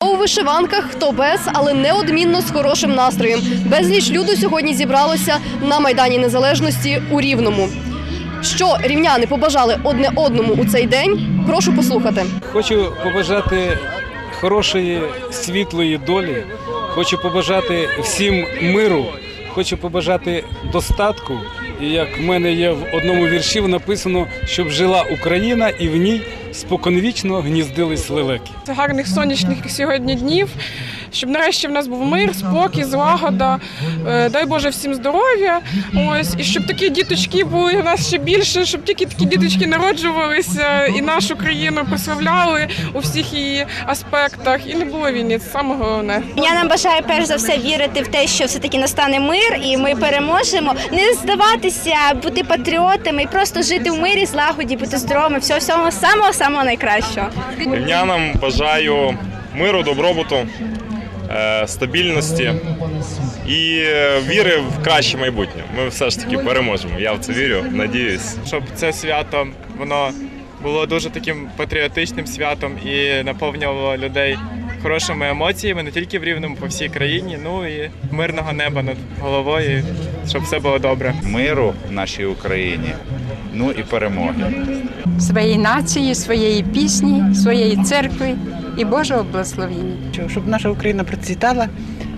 У вишиванках хто без, але неодмінно з хорошим настроєм. Безліч люду сьогодні зібралося на майдані Незалежності у Рівному. Що рівняни побажали одне одному у цей день? Прошу послухати. Хочу побажати хорошої світлої долі. Хочу побажати всім миру. Хочу побажати достатку. І як в мене є в одному вірші написано, щоб жила Україна і в ній споконвічно гніздились лелеки. гарних сонячних сьогодні днів, щоб нарешті в нас був мир, спокій, злагода. Е, Дай Боже всім здоров'я. Ось і щоб такі діточки були у нас ще більше, щоб тільки такі діточки народжувалися і нашу країну прославляли у всіх її аспектах. І не було війни. Це саме головне. Я нам бажаю перш за все вірити в те, що все таки настане мир, і ми переможемо. Не здаватися, бути патріотами і просто жити в мирі, злагоді, бути здоровими. Всього всього самого самого найкращого. Рівнянам бажаю миру, добробуту, е, стабільності і е, віри в краще майбутнє. Ми все ж таки переможемо. Я в це вірю, надіюсь. щоб це свято воно було дуже таким патріотичним святом і наповнювало людей хорошими емоціями не тільки в рівному по всій країні, ну і мирного неба над головою, щоб все було добре. миру в нашій Україні, ну і перемоги. своєї нації, своєї пісні, своєї церкви і Божого благословення. Щоб наша Україна процвітала,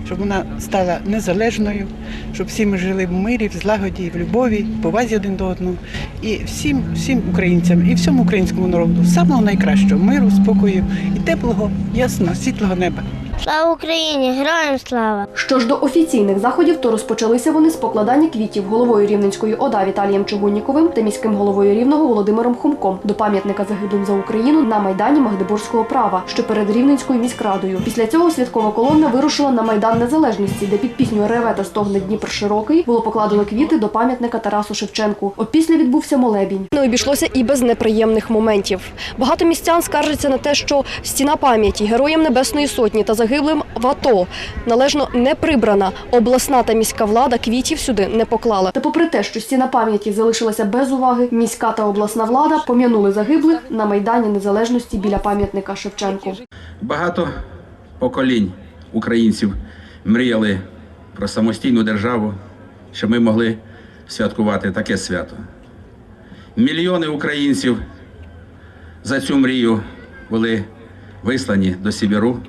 щоб вона стала незалежною, щоб всі ми жили в мирі, в злагоді, в любові, в повазі один до одного. І всім, всім українцям і всьому українському народу самого найкращого миру, спокою і теплого, ясного, світлого неба. Слава Україні! Героям слава! Що ж до офіційних заходів, то розпочалися вони з покладання квітів головою Рівненської ОДА Віталієм Чугунніковим та міським головою Рівного Володимиром Хумком до пам'ятника загиблим за Україну на майдані Магдебурзького права, що перед Рівненською міськрадою. Після цього святкова колона вирушила на майдан Незалежності, де під пісню Реве та стогне Дніпр широкий було покладено квіти до пам'ятника Тарасу Шевченку. Опісля відбувся молебінь. Не обійшлося і без неприємних моментів. Багато містян скаржаться на те, що стіна пам'яті героям Небесної Сотні та загиблим в АТО належно не прибрана. Обласна та міська влада квітів сюди не поклала. Та попри те, що стіна пам'яті залишилася без уваги, міська та обласна влада пом'янули загиблих на майдані Незалежності біля пам'ятника Шевченку. Багато поколінь українців мріяли про самостійну державу, щоб ми могли святкувати таке свято. Мільйони українців за цю мрію були вислані до Сибіру,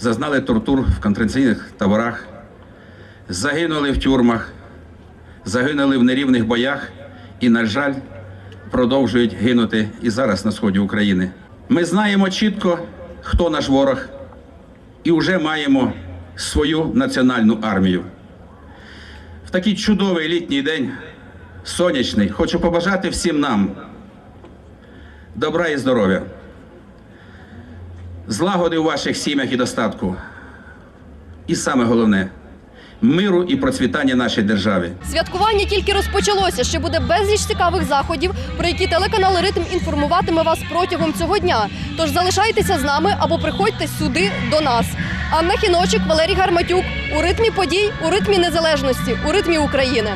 зазнали тортур в концентраційних таборах, загинули в тюрмах, загинули в нерівних боях і, на жаль, продовжують гинути і зараз на сході України. Ми знаємо чітко, хто наш ворог, і вже маємо свою національну армію. В такий чудовий літній день, сонячний, хочу побажати всім нам добра і здоров'я, злагоди у ваших сім'ях і достатку. І саме головне миру і процвітання нашій державі. Святкування тільки розпочалося. Ще буде безліч цікавих заходів, про які телеканал Ритм інформуватиме вас протягом цього дня. Тож залишайтеся з нами або приходьте сюди до нас. Анна Хіночик, Валерій Гарматюк у ритмі подій, у ритмі незалежності, у ритмі України.